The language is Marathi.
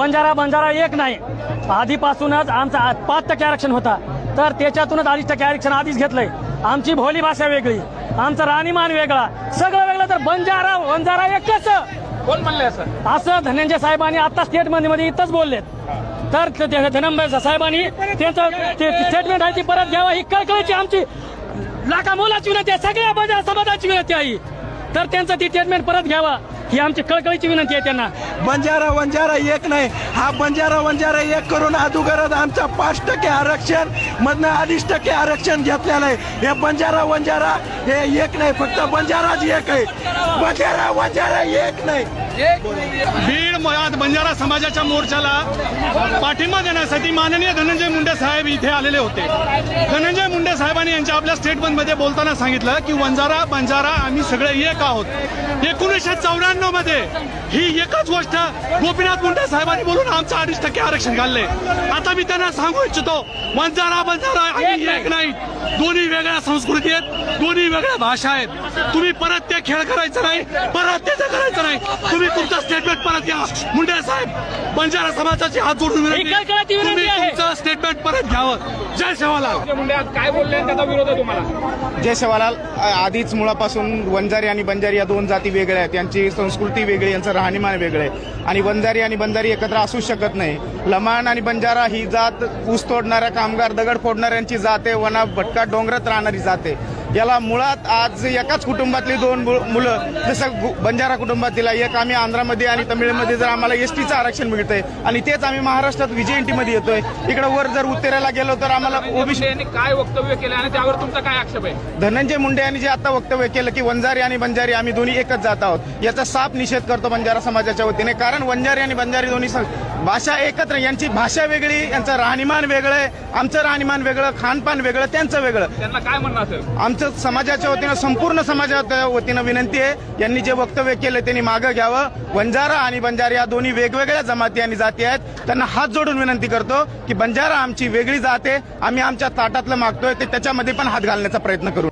बंजारा बंजारा एक नाही. आधीपासूनच आमचा पाच टक्के आरक्षण होता. तर त्याच्यातूनच अडीच टक्के आरक्षण आधीच घेतलंय. आमची भोली भाषा वेगळी. आमचा राहणीमान वेगळा. सगळं वेगळं तर बंजारा बंजारा एकच कोण म्हणले असं? असं धनंजय साहेबांनी आता स्टेटमेंटमध्ये इथंच बोललेत. तर धनंजय साहेबांनी त्यांचं ते स्टेटमेंट आहे ती परत घ्यावा. ही कळकळीची आमची लाखा मोलाची विनंती आहे. सगळ्या बंजारा समाजाची विनंती आहे. तर त्यांचं ती स्टेटमेंट परत घ्यावा. ही आमची कळकळीची विनंती आहे त्यांना. बंजारा वंजारा एक नाही. हा बंजारा वंजारा एक करून अदुगरच आमचा पाच टक्के आरक्षण मधनं अडीच टक्के आरक्षण घेतलेलं आहे. हे बंजारा वंजारा हे एक नाही. फक्त बंजाराच एक आहे. बंजारा वंजारा एक नाही. बीड मुळात बंजारा समाजाच्या मोर्चाला पाठिंबा देण्यासाठी माननीय धनंजय मुंडे साहेब इथे आलेले होते. धनंजय मुंडे साहेबांनी यांच्या आपल्या स्टेटमेंटमध्ये बोलताना सांगितलं की वंजारा बंजारा आम्ही सगळे एक आहोत. एकोणीसशे चौऱ्याण्णवमध्ये ही एकच गोष्ट गोपीनाथ मुंडे साहेबांनी बोलून आमचं अडीच टक्के आरक्षण घालले आता मी त्यांना सांगू इच्छितो वंजारा बंजारा आम्ही एक नाही. दोन्ही वेगळ्या संस्कृती आहेत दोन्ही वेगळ्या भाषा आहेत. तुम्ही परत ते खेळ करायचं नाही परत ते करायचं नाही? तुम्ही तुमचं स्टेटमेंट परत घ्या. मुंडे साहेब बंजारा समाजाची हात जोडून विनंती. तुम्ही आहे. तुमचं स्टेटमेंट परत घ्यावं. जय सेवालाल मुंडे आज काय बोलले आणि त्याचा विरोध आहे तुम्हाला? जय सेवालाल आ- आधीच मुळापासून वंजारी आणि बंजारी या दोन जाती वेगळ्या आहेत. यांची संस्कृती वेगळी यांचं राहणीमान वेगळं आहे. आणि वंजारी आणि बंजारी एकत्र असू शकत नाही. लमाण आणि बंजारा ही जात ऊस तोडणाऱ्या कामगार दगड फोडणाऱ्यांची जात आहे वना भटका डोंगरात राहणारी जात आहे. याला मुळात आज एकाच कुटुंबातली दोन मुलं जसं बंजारा कुटुंबातील आहे, एक आम्ही आंध्रामध्ये आणि तमिळमध्ये जर आम्हाला एस टीचं आरक्षण मिळतंय आणि तेच आम्ही महाराष्ट्रात विजयमध्ये येतोय. इकडे वर जर उत्तरेला गेलो तर आम्हाला ओबीसी यांनी काय वक्तव्य केलं आणि त्यावर तुमचा काय आक्षेप आहे? धनंजय मुंडे यांनी जे आता वक्तव्य केलं की वंजारी आणि बंजारी आम्ही दोन्ही एकच जात आहोत. याचा साफ निषेध करतो बंजारा समाजाच्या वतीने. कारण वंजारी आणि बंजारी दोन्ही भाषा एकत्र यांची भाषा वेगळी यांचं राहणीमान वेगळं आहे. आमचं राहणीमान वेगळं खानपान वेगळं त्यांचं वेगळं. त्यांना काय म्हणणं असेल? आमचं समाजाच्या वतीनं संपूर्ण समाजाच्या वतीनं विनंती आहे. यांनी जे वक्तव्य केलं त्यांनी मागं घ्यावं. वंजारा आणि बंजारा या दोन्ही वेगवेगळ्या जमाती आणि जाती आहेत. त्यांना हात जोडून विनंती करतो की बंजारा आमची वेगळी जात आहे. आम्ही आमच्या ताटातलं मागतोय. ते त्याच्यामध्ये पण हात घालण्याचा प्रयत्न करू